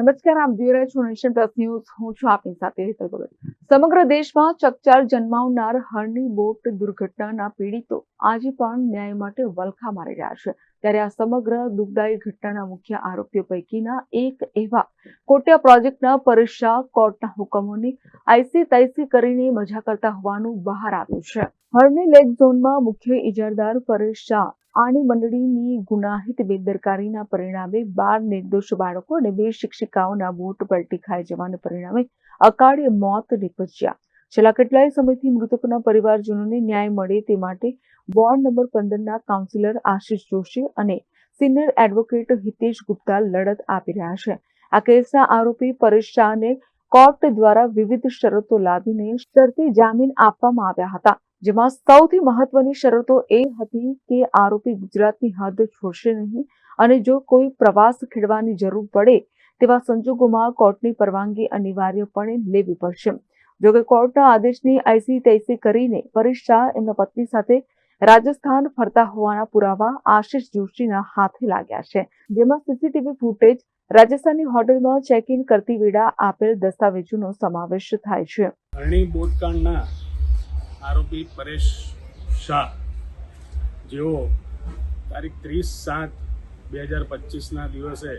નમસ્કાર, આપ જોઈ રહ્યા છો નેશન પ્લસ ન્યૂઝ. હું છું આપની સાથે હેતલ ભગત. સમગ્ર દેશમાં ચકચાર જન્માવનાર હરની બોટ દુર્ઘટનાના પીડિતો આજે પણ ન્યાય માટે વલખા મારી રહ્યા છે. ત્યારે આ સમગ્ર દુઃખદાયી ઘટનાના મુખ્ય આરોપીઓ પૈકીના એક એવા કોટિયા પ્રોજેક્ટના શાહ કોર્ટના હુકમોની આઈસી તાઈસી કરીને મજા કરતા હોવાનું બહાર આવ્યું છે. હરની લેક ઝોનમાં મુખ્ય ઇજારદાર પરેશ શાહ આની મંડળીની ગુનાહિત બેદરકારીના પરિણામે બાર નિર્દોષ બાળકો અને બે શિક્ષિકાઓના બોટ પલટી ખાઈ જવાને પરિણામે અકાળે મોત નીપજ્યા. છેલ્લા કેટલાય સમયથી મૃતકોના પરિવારજનોને ન્યાય મળે તે માટે વોર્ડ નંબર પંદરના કાઉન્સિલર આશિષ જોશી અને સિનિયર એડવોકેટ હિતેશ ગુપ્તા લડત આપી રહ્યા છે. આ કેસના આરોપી પરેશ શાહને કોર્ટ દ્વારા વિવિધ શરતો લાદીને શરતી જામીન આપવામાં આવ્યા હતા, જેમાં સૌથી મહત્વની શરતો એ હતી કે આરોપી ગુજરાતની હદ છોડશે નહીં અને જો કોઈ પ્રવાસ ખેડવાની જરૂર પડે તેવા સંજોગોમાં કોર્ટની પરવાનગી અનિવાર્યપણે લેવી પડશે. જોકે કોર્ટના આદેશની આઈસી તૈસી કરીને પરેશ શાહ એમના પત્ની સાથે રાજસ્થાન ફરતા હોવાના પુરાવા આશિષ જોશીના હાથે લાગ્યા છે. જેમાં સીસીટીવી ફૂટેજ રાજસ્થાનની હોટલમાં ચેક ઇન કરતી વેળા આપેલ દસ્તાવેજોનો સમાવેશ થાય છે. અરણી બોટકાંડના આરોપી પરેશ શાહ, જેઓ તારીખ ત્રીસ સાત બે હજાર પચીસના દિવસે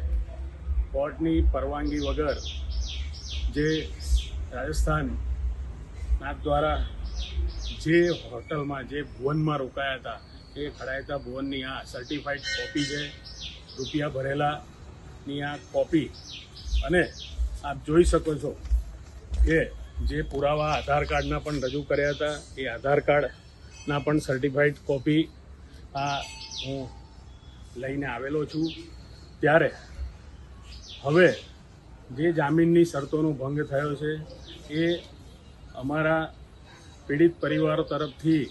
કોર્ટની પરવાનગી વગર જે રાજસ્થાન નાથ દ્વારા જે હોટલમાં જે ભુવનમાં રોકાયા હતા, એ ખડાયતા ભુવનની આ સર્ટિફાઈડ કોપી છે રૂપિયા ભરેલાની આ કોપી અને આપ જોઈ શકો છો કે જે પુરાવા આધાર કાર્ડના પણ રજૂ કર્યા હતા, એ આધાર કાર્ડના પણ સર્ટિફાઈડ કોપી આ હું લઈને આવેલો છું. ત્યારે હવે જે જામીનની શરતોનો ભંગ થયો છે, એ અમારા પીડિત પરિવારો તરફથી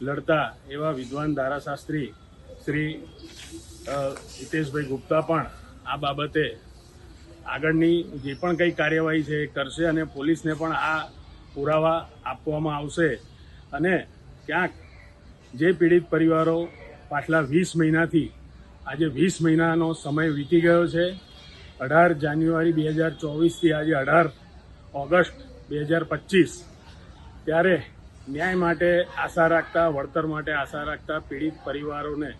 લડતા એવા વિદ્વાન ધારાશાસ્ત્રી શ્રી હિતેશભાઈ ગુપ્તા પણ આ બાબતે આગળની જે પણ કંઈ કાર્યવાહી છે એ કરશે અને પોલીસને પણ આ પુરાવા આપવામાં આવશે. અને ક્યાંક જે પીડિત પરિવારો પાછલા વીસ મહિનાથી, આજે વીસ મહિનાનો સમય વીતી ગયો છે. અઢાર જાન્યુઆરી બે હજાર ચોવીસથી આજે અઢાર ઓગસ્ટ બે હજાર પચીસ. ત્યારે ન્યાય માટે આશા રાખતા, વળતર માટે આશા રાખતા પીડિત પરિવારોને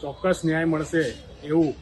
ચોક્કસ ન્યાય મળશે એવું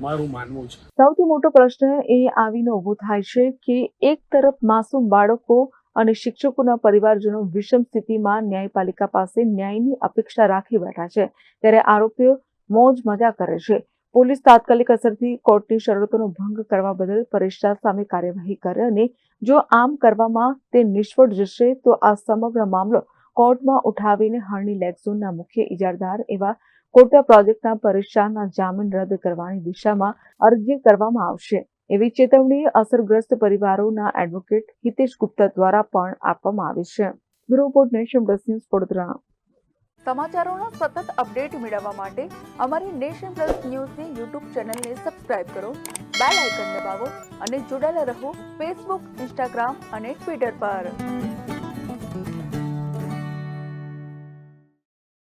મારું માનવું છે. સૌથી મોટો પ્રશ્ન એ આવીને ઊભો થાય છે કે એક તરફ માસૂમ બાળકો અને શિક્ષકોના પરિવારજનો વિષમ સ્થિતિમાં ન્યાયપાલિકા પાસે ન્યાયની અપેક્ષા રાખી બેઠા છે. ત્યારે આરોપીઓ મોજ મજા કરે છે. પોલીસ તાત્કાલિક અસરથી કોર્ટની શરતોનો ભંગ કરવા બદલ પરેશા સામે કાર્યવાહી કરે અને જો આમ કરવામાં તે નિષ્ફળ જશે, તો આ સમગ્ર મામલો કોર્ટમાં ઉઠાવીને હરણી લેગઝોનના મુખ્ય ઇજારદાર એવા કોટા પ્રોજેક્ટના પરેશાનના જામીન રદ કરવાની દિશામાં અરજી કરવામાં આવશે. એવી ચેતવણી અસરગ્રસ્ત પરિવારોના એડવોકેટ હિતેશ ગુપ્તા દ્વારા પણ આપવામાં આવી છે. Report nation plus news Vadodara. સમાચારોના સતત અપડેટ મેળવવા માટે અમારી નેશન પ્લસ ન્યૂઝની યુટ્યુબ ચેનલને સબસ્ક્રાઇબ કરો, બેલ આઇકન દબાવો અને જોડાયેલા રહો ફેસબુક, ઇન્સ્ટાગ્રામ અને ટ્વિટર પર.